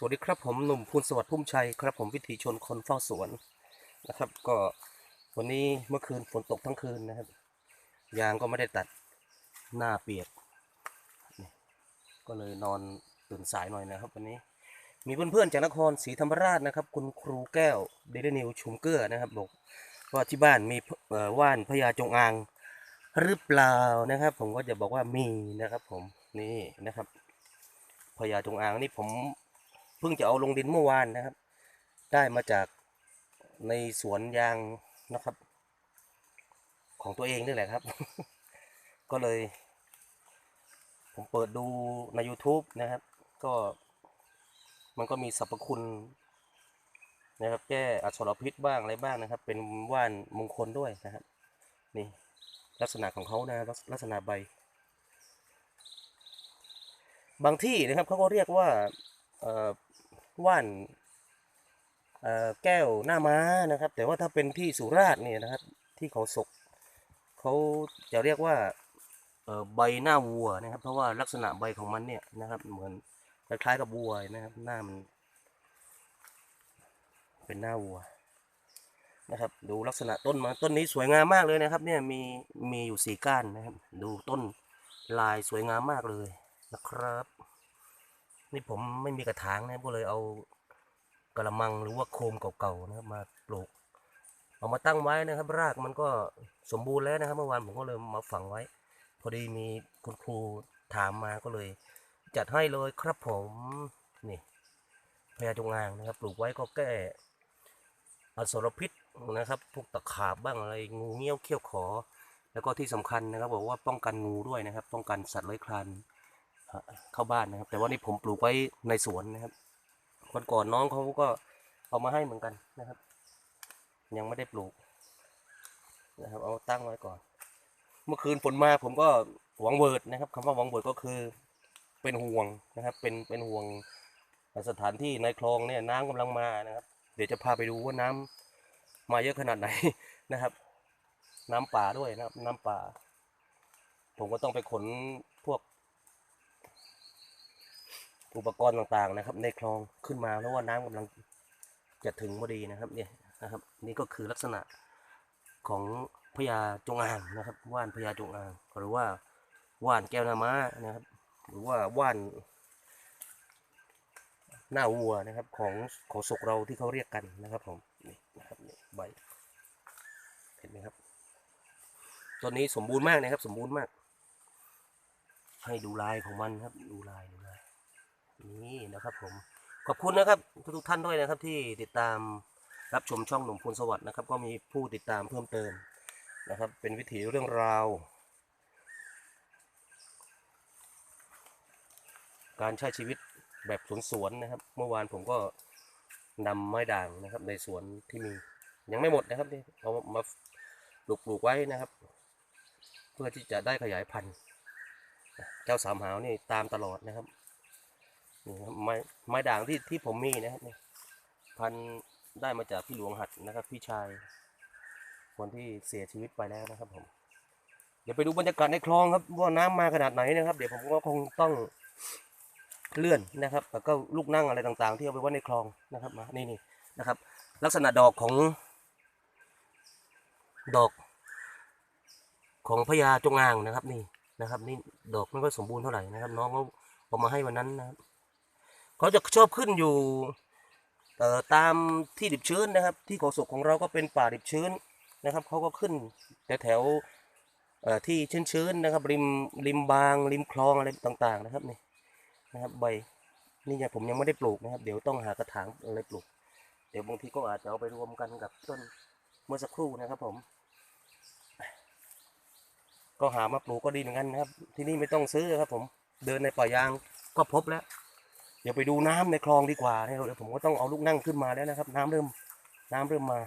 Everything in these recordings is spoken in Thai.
สวัสดีครับผมหนุ่มพูนสวัสดิ์พุ่มชัยครับผมวิถีชนคนเฝ้าสวนนะครับ ก็วันนี้เมื่อคืนฝนตกทั้งคืนนะครับ ยางก็ไม่ได้ตัดหน้าเปียกก็เลยนอนตื่นสายหน่อยนะครับ วันนี้มีเพื่อนๆจากนครศรีธรรมราชนะครับ คุณครูแก้วเดลนิวชุมเกลือนะครับบอกว่าที่บ้านมีว่านพญาจงอางหรือเปล่านะครับ ผมก็จะบอกว่ามีนะครับ ผมนี่นะครับพญาจงอางนี่ผม เพิ่งจะเอาลงดินเมื่อวานนะครับ ได้มาจากในสวนยางนะครับ ของตัวเองนี่แหละครับ ก็เลย ผมเปิดดูใน YouTube นะครับ ก็มันก็มีสรรพคุณนะครับแก้อสรพิษบ้างอะไรบ้างนะครับ เป็นว่านมงคลด้วยนะครับ นี่ลักษณะของเขานะลักษณะใบ บางที่นะครับเขาก็เรียกว่า ว่านแก้วหน้าม้านะครับ แต่ว่าถ้าเป็นที่สุราษฎร์เนี่ยนะครับ ที่เขาศกเขาจะเรียกว่าใบหน้าวัวนะครับ เพราะว่าลักษณะใบของมันเนี่ยนะครับ เหมือนคล้ายๆกับวัวนะครับ หน้ามันเป็นหน้าวัวนะครับ ดูลักษณะต้นมันต้นนี้สวยงามมากเลยนะครับ เนี่ยมีมีอยู่สี่ก้านนะครับ ดูต้นลายสวยงามมากเลยนะครับ นี่ผมไม่มีกระถางนะก็เลยเอากระมังหรือว่าโคมเก่าๆนะครับมาปลูก เอามาตั้งไว้นะครับ รากมันก็สมบูรณ์แล้วนะครับ เมื่อวานผมก็เลยมาฝังไว้ พอดีมีคุณครูถามมาก็เลย จัดให้เลยครับผมนี่พญาจงอางนะครับ ปลูกไว้ก็แก้อสรพิษนะครับพวกตะขาบบ้างอะไรงูเงี้ยวเขี้ยวขอ แล้วก็ที่สำคัญนะครับ บอกว่าป้องกันงูด้วยนะครับ ป้องกันสัตว์เลื้อยคลาน เข้าบ้านนะครับ แต่ว่านี่ผมปลูกไว้ในสวนนะครับวันก่อนน้องเขาก็เอามาให้เหมือนกันนะครับ ยังไม่ได้ปลูกนะครับ เอาตั้งไว้ก่อน เมื่อคืนฝนมาผมก็หวังเวิร์ดนะครับคำว่าหวังเวิร์ดก็คือเป็นห่วงนะครับ เป็นเป็นห่วงสถานที่ในคลองเนี่ยน้ำกำลังมานะครับ เดี๋ยวจะพาไปดูว่าน้ำมาเยอะขนาดไหนนะครับ น้ำป่าด้วยนะครับ น้ำป่า ผมก็ต้องไปขนพวก อุปกรณ์ต่างๆนะครับ ในคลองขึ้นมาเพราะว่าน้ำกำลังจะถึงพอดีนะครับเนี่ยนะครับ นี่ก็คือลักษณะของพญาจงอางนะครับว่านพญาจงอางหรือว่าว่านแก้วนาม้านะครับ หรือว่าว่านหน้าวัวนะครับของของศกเราที่เขาเรียกกันนะครับผมนี่นะครับนี่ใบเห็นไหมครับต้นนี้สมบูรณ์มากนะครับ สมบูรณ์มาก ให้ดูลายของมันครับดูลายดูลาย นี่นะครับผมขอบคุณนะครับทุกท่านด้วยนะครับที่ติดตามรับชมช่องหนุ่มพูนสวัสดิ์นะครับ ก็มีผู้ติดตามเพิ่มเติมนะครับ เป็นวิถีเรื่องราว การใช้ชีวิตแบบสวนๆนะครับ เมื่อวานผมก็นำไม้ด่างนะครับ ในสวนที่มียังไม่หมดนะครับนี่เอามาปลูกปลูกไว้นะครับ เพื่อที่จะได้ขยายพันธุ์ เจ้าสามหาวนี่ตามตลอดนะครับ นี่ครับไม้ไม้ด่างที่ที่ผมมีนะครับนี่พันได้มาจากพี่หลวงหัดนะครับ พี่ชายคนที่เสียชีวิตไปแล้วนะครับ ผม เดี๋ยวไปดูบรรยากาศในคลองครับ ว่าน้ำมาขนาดไหนนะครับ เดี๋ยวผมก็คงต้องเลื่อนนะครับแล้วก็ลูกนั่งอะไรต่างๆ ที่เอาไปไว้ในคลองนะครับมานี่นี่นะครับ ลักษณะดอกของ ดอกของพญาจงอางนะครับ นี่นะครับ นี่ดอกไม่ค่อยสมบูรณ์เท่าไหร่นะครับ น้องเขาเอามาให้วันนั้นนะครับ เขาจะชอบขึ้นอยู่ตามที่ดิบชื้นนะครับ ที่เขาศกของเราก็เป็นป่าดิบชื้นนะครับเขาก็ขึ้นแถวแถวๆเอ่อที่ชื้นๆนะครับ ริมริมบาง ริมคลองอะไรต่างๆนะครับนี่นะครับใบนี่เนี่ยผมยังไม่ได้ปลูกนะครับ เดี๋ยวต้องหากระถางอะไรปลูก เดี๋ยวบางทีก็อาจจะเอาไปรวมกันกับต้นเมื่อสักครู่นะครับผม ก็หามาปลูกก็ดีเหมือนกันนะครับ ที่นี่ไม่ต้องซื้อครับผมเดินในป่ายางก็พบแล้ว เดี๋ยวไปดูน้ำในคลองดีกว่าเนี่ยเดี๋ยวผมก็ต้องเอาลูกนั่งขึ้นมาแล้วนะครับ น้ำเริ่มน้ำเริ่มมา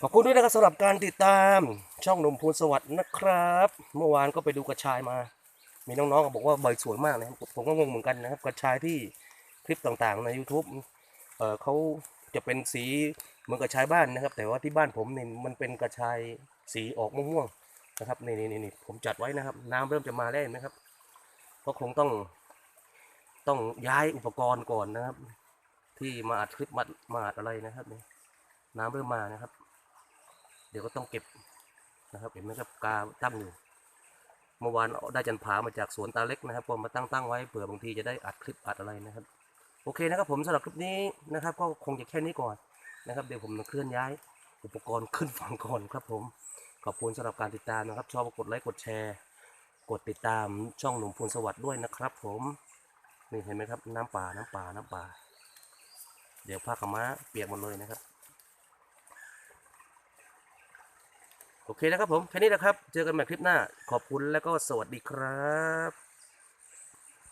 ขอบคุณด้วยนะครับสำหรับการติดตามช่องนมพูนสวัสดิ์นะครับ เมื่อวานก็ไปดูกระชายมา มีน้องๆบอกว่าใบสวยมากนะครับผมก็งงเหมือนกันนะครับ กระชายที่คลิปต่างๆ ใน YouTube เออเขาจะเป็นสีเหมือนกระชายบ้านนะครับ แต่ว่าที่บ้านผมเนี่ยมันเป็นกระชายสีออกม่วงๆนะครับนี่นี่นี่ผมจัดไว้นะครับ น้ำเริ่มจะมาแล้วนไหมครับก็คงต้อง ต้องย้ายอุปกรณ์ก่อนนะครับ ที่มาอัดคลิปมามาอัดอะไรนะครับนี่น้ำเริ่มมานะครับ เดี๋ยวก็ต้องเก็บนะครับเห็นไหมครับกาตั้งอยู่เมื่อวานได้จันผามาจากสวนตาเล็กนะครับก็มาตั้งตั้งไว้เผื่อบางทีจะได้อัดคลิปอัดอะไรนะครับ โอเคนะครับผมสำหรับคลิปนี้นะครับ ก็คงจะแค่นี้ก่อนนะครับ เดี๋ยวผมจะเคลื่อนย้ายอุปกรณ์ขึ้นฝั่งก่อนครับผมขอบคุณสำหรับการติดตามนะครับ ชอบก็กดไลค์กดแชร์ กดติดตามช่องหนุ่มพูนสวัสดิ์ด้วยนะครับผม นี่เห็นไหมครับ น้ำป่า น้ำป่า น้ำป่า เดี๋ยวผ้าขม้าเปียกหมดเลยนะครับ โอเคนะครับผม แค่นี้นะครับ เจอกันใหม่คลิปหน้า ขอบคุณแล้วก็สวัสดีครับ